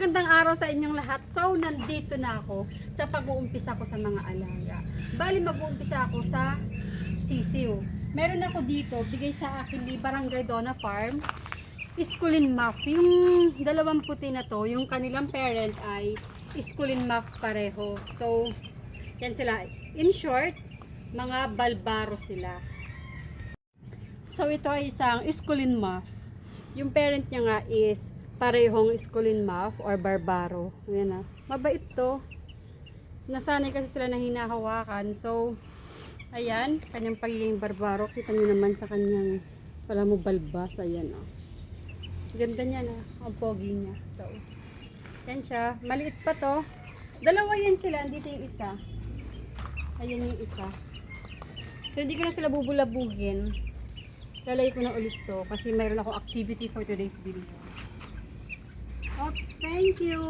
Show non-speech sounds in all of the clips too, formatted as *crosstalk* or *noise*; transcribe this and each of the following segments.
Magandang araw sa inyong lahat. So, nandito na ako sa pag-uumpisa ko sa mga alaga. Bali, mag-uumpisa ako sa sisiw. Meron ako dito, bigay sa akin ni Barangay Donna Farm, Iskulin Muff. Yung dalawang puti na to, yung kanilang parent ay Iskulin Muff pareho. So, yan sila. In short, mga balbaro sila. So, ito ay isang Iskulin Muff. Yung parent niya nga is parehong Iskulin Muff or Barbaro. Ayan na. Mabait to. Nasanay kasi sila na hinahawakan. So, ayan, kanyang pagiging Barbaro. Kita niyo naman sa kanyang pala mo balbas. Ayan, oh. Ganda niya na. Ang pogi niya. So, yan siya. Maliit pa to. Dalawa yan sila. Andito yung isa. Ayan yung isa. So, hindi ko na sila bubulabugin. Lalay ko na ulit to kasi mayroon akong activity for today's video. Oops, thank you!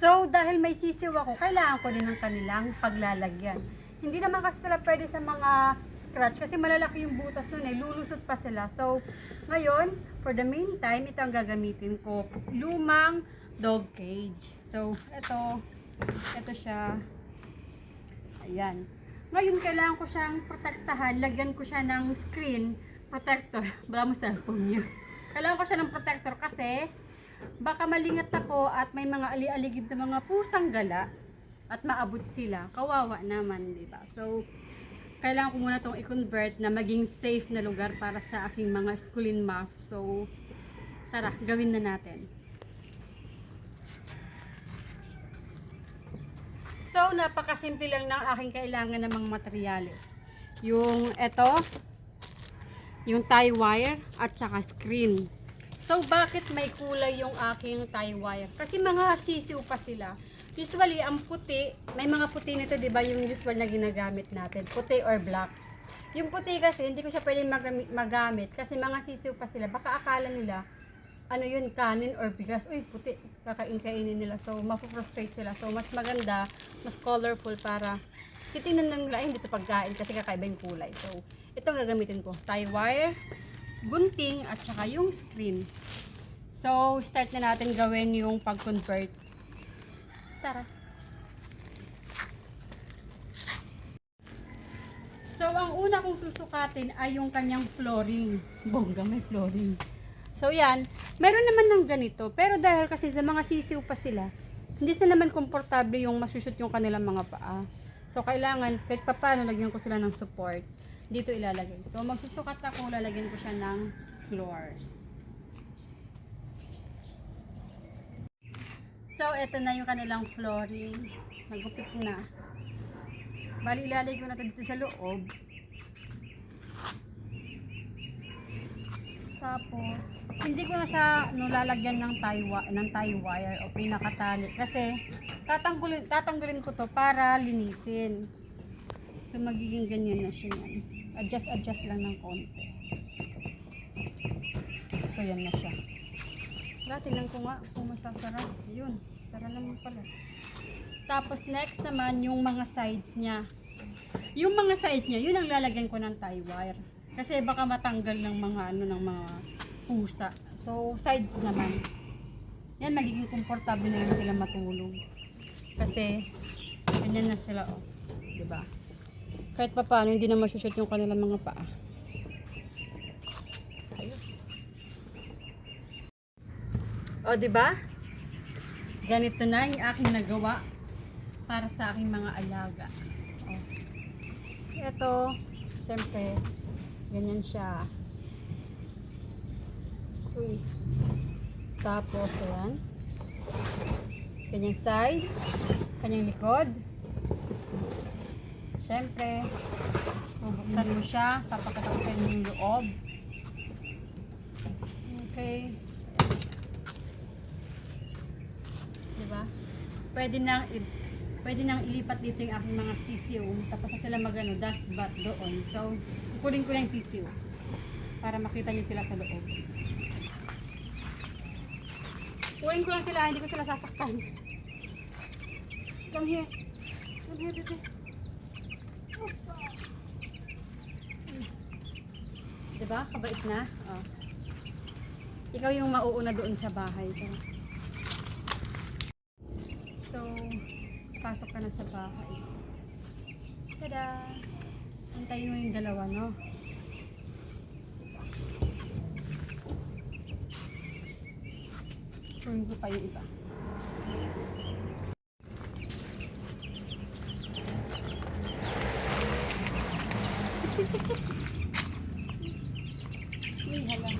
So, dahil may sisiw ako, kailangan ko din ng kanilang paglalagyan. Hindi naman kasi sila pwede sa mga scratch kasi malalaki yung butas nun eh, lulusot pa sila. So, ngayon, for the meantime, ito ang gagamitin ko. Lumang dog cage. So, ito, ito siya. Ayan. Ngayon, kailangan ko siyang protektahan. Lagyan ko siya ng screen protector. *laughs* Wala mo cellphone niya. Kailangan ko siya ng protector kasi baka malingat ako at may mga ali-aligid na mga pusang gala at maabot sila. Kawawa naman, di ba? So, kailangan ko muna itong i-convert na maging safe na lugar para sa aking mga skulin muff. So, tara, gawin na natin. So, napakasimple lang ng aking kailangan ng mga materyales. Yung ito, yung tie wire, at saka screen. So, bakit may kulay yung aking tie wire? Kasi mga sisiw pa sila. Usually, ang puti, may mga puti nito, di ba, yung usual na ginagamit natin, puti or black. Yung puti kasi, hindi ko siya magamit, magamit kasi mga sisiw pa sila. Baka akala nila, ano yun, kanin or bigas. Uy, puti, kakain-kainin nila. So, mapu-frustrate sila. So, mas maganda, mas colorful para titingnan lang nila, hindi ito pagkain kasi kakaiba yung kulay. So, ito ang gagamitin ko. Tie wire, gunting, at saka yung screen. So, start na natin gawin yung pag-convert. Tara. So, ang una kong susukatin ay yung kanyang flooring. Bongga, may flooring. So, yan. Meron naman ng ganito. Pero dahil kasi sa mga sisiw pa sila, hindi sila naman komportable yung masushoot yung kanilang mga paa. So, kailangan, kahit pa paano, lagyan ko sila ng support. Dito ilalagay. So, magsusukat ako, lalagyan ko siya ng floor. So, eto na yung kanilang flooring. Nagupit na. Bali, ilalagay ko na ito dito sa loob. Tapos, hindi ko na siya no, lalagyan ng tie, ng tie wire o pinakatali. Kasi, tatanggalin, tatanggalin ko to para linisin. So, magiging ganyan na siya yan. Adjust, adjust lang ng konti. So, yan na siya. Tara, tingnan ko nga kung masasara. Yun, sara naman pala. Tapos next naman yung mga sides niya. Yung mga sides niya, yun ang lalagyan ko ng tie wire. Kasi baka matanggal ng mga ano ng mga pusa. So sides naman. Yan magiging komportable na yun sila matulog. Kasi ganyan na sila oh. 'Di ba? Kahit pa paano hindi na masushoot yung kanilang mga paa. Ayos. O, di ba? Ganito na yung aking nagawa para sa aking mga alaga. O. Ito, syempre, ganyan siya. Uy. Tapos, ayan. Kanyang side, kanyang likod. Syempre, bubuksan mo siya, papakatakin mo yung loob. Okay. Diba? Pwede nang pwede nang ilipat dito yung aking mga sisiw. Tapos na sila magano dust bath doon. So, kukunin ko lang yung sisiw para makita niyo sila sa loob. Kukunin ko lang sila, hindi ko sila sasaktan. Come here. Come here, baby. Di ba? Kabait na. Oh. Ikaw yung mauuna doon sa bahay ko. So, pasok ka na sa bahay. Tada! Antayin mo yung dalawa, no? Ko pa yung iba. Uy, hala.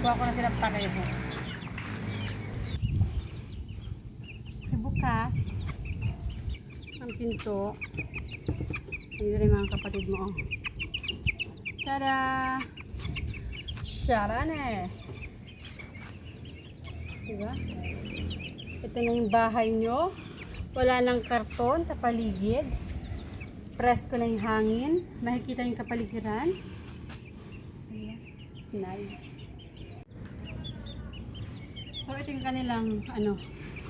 Kuha ko na sila pareho. Bukas. Ang pinto. Hindi rin mga kapatid mo. Oh. Tada! Sharane! Diba? Ito na yung bahay nyo. Wala nang karton sa paligid. Presko na yung hangin. Makikita yung kapaligiran. It's nice. So ito yung kanilang ano,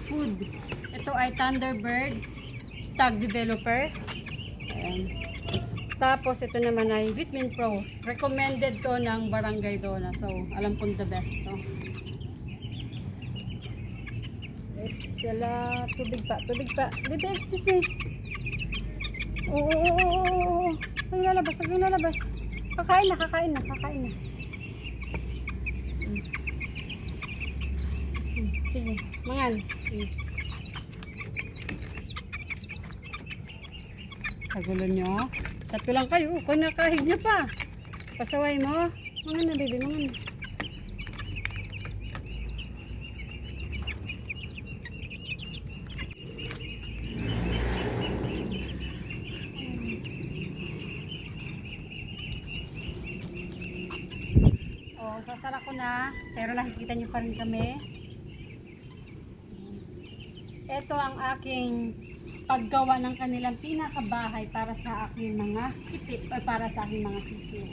food. Ito ay Thunderbird Stag Developer. Ayan. Tapos ito naman ay Vitamin Pro. Recommended to ng Barangay Dona. So alam kong the best to. Oops, sala. Tubig pa, tubig pa. Bebe, excuse me. Oo, oo, oo, oo. Huwag lalabas, huwag lalabas. Kakain na, kakain na, kakain na. Mm. Mm, Sige, mangan. Mm. Kagulo nyo. Tatlo lang kayo. Kung nakahig nyo pa. Pasaway mo. Mangan na, baby, mangan na. Oh, sasara ko na. Pero nakikita nyo pa rin kami. Ito ang aking paggawa ng kanilang pinakabahay para sa aking mga kitip or para sa aking mga sisiw.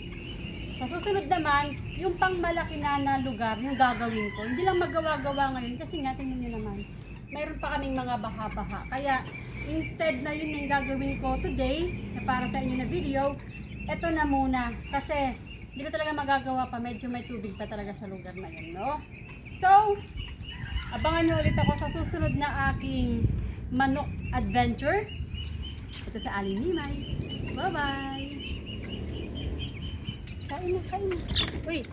Sa susunod naman, yung pangmalaki na na lugar, yung gagawin ko. Hindi lang magawa-gawa ngayon kasi nga, tingnan nyo naman, mayroon pa kaming mga baha-baha. Kaya, instead na yun yung gagawin ko today, para sa inyo na video, eto na muna. Kasi, hindi ko talaga magagawa pa, medyo may tubig pa talaga sa lugar na yun, no? So, abangan nyo ulit ako sa susunod na aking manok adventure. Ito sa Aling Nimay. Bye-bye! Kain na, kain na. Uy,